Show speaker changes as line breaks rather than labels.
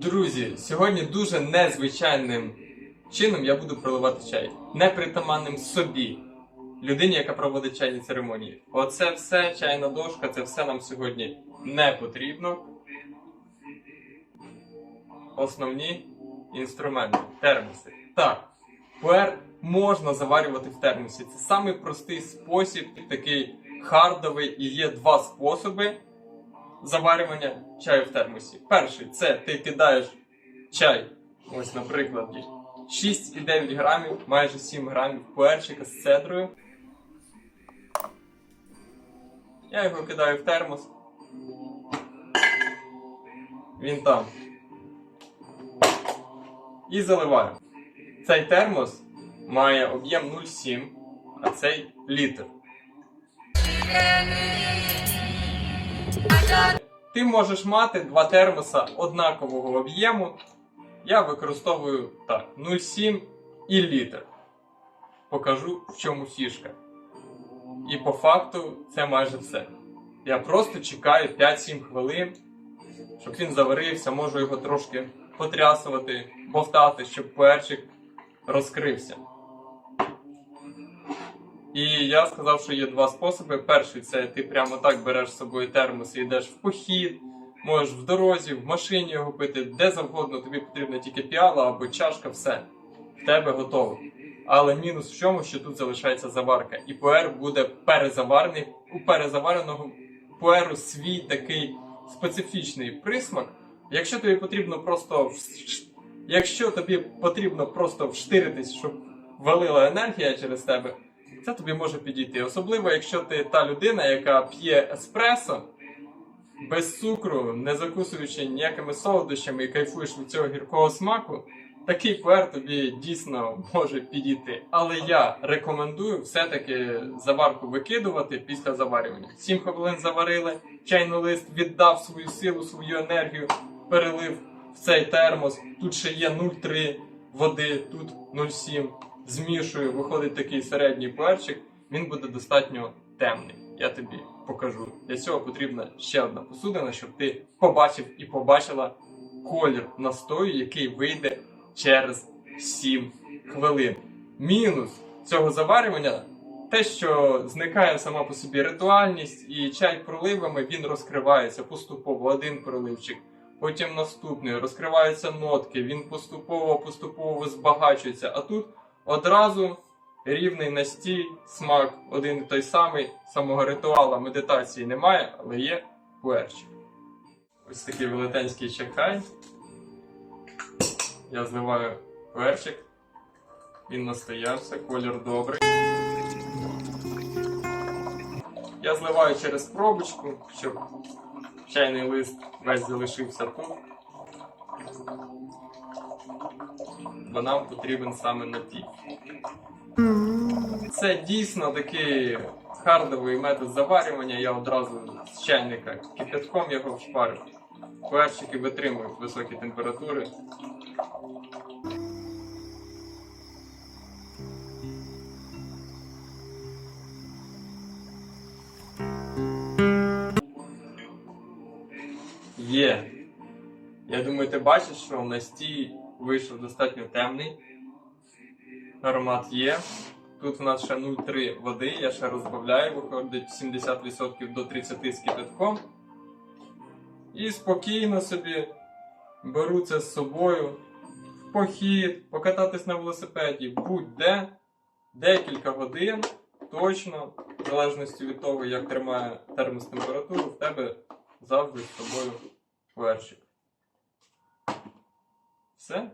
Друзі, сьогодні дуже незвичайним чином я буду проливати чай. Непритаманним собі, людині, яка проводить чайні церемонії. Оце все, чайна дошка, це все нам сьогодні не потрібно. Основні інструменти термоси. Так, пуер можна заварювати в термосі. Це самий простий спосіб, такий хардовий, і є два способи заварювання чаю в термосі. Перший це ти кидаєш чай, ось наприклад, 6,9 грамів, майже 7 грамів пуерчика з цедрою. Я його кидаю в термос. Він там. І заливаю. Цей термос має об'єм 0,7, а цей літр. Ти можеш мати два термоса однакового об'єму. Я використовую так, 0,7 і літр. Покажу, в чому фішка. І по факту це майже все. Я просто чекаю 5-7 хвилин, щоб він заварився, можу його трошки потрясувати, бовтати, щоб перчик розкрився. І я сказав, що є два способи. Перший це ти прямо так береш з собою термос і йдеш в похід, можеш в дорозі, в машині його пити, де завгодно, тобі потрібна тільки піала або чашка, все. В тебе готово. Але мінус в чому, що тут залишається заварка. І пуер буде перезаварений. У перезавареного пуеру свій такий специфічний присмак. Якщо тобі потрібно просто якщо тобі потрібно просто вштиритись, щоб валила енергія через тебе, це тобі може підійти. Особливо, якщо ти та людина, яка п'є еспресо без цукру, не закусуючи ніякими солодощами і кайфуєш від цього гіркого смаку, такий пуер тобі дійсно може підійти. Але я рекомендую все-таки заварку викидувати після заварювання. 7 хвилин заварили, чайний лист віддав свою силу, свою енергію, перелив в цей термос. Тут ще є 0,3 води, тут 0,7. Змішую, виходить такий середній пуерчик, він буде достатньо темний. Я тобі покажу. Для цього потрібна ще одна посудина, щоб ти побачив і побачила колір настою, який вийде через 7 хвилин. Мінус цього заварювання те, що зникає сама по собі ритуальність, і чай проливами він розкривається поступово один проливчик, потім наступний, розкриваються нотки, він поступово поступово збагачується. А тут одразу рівний настій, смак один і той самий, самого ритуала медитації немає, але є пуерчик. Ось такий велетенський чекай. Я зливаю перчик. Він настоявся, колір добрий. Я зливаю через пробочку, щоб чайний лист весь залишився тут. Бо нам потрібен саме напій. Це дійсно такий хардовий метод заварювання. Я одразу з чайника кипятком його вшпарив. Перчики витримують високі температури. Є. Я думаю, ти бачиш, що настій вийшов достатньо темний. Аромат є. Тут у нас ще 0,3 води, я ще розбавляю, виходить 70% до 30 з кипятком. І спокійно собі беру це з собою в похід, покататись на велосипеді, будь-де, декілька годин, точно, в залежності від того, як тримає термос температуру, в тебе завжди з собою перчик. Все?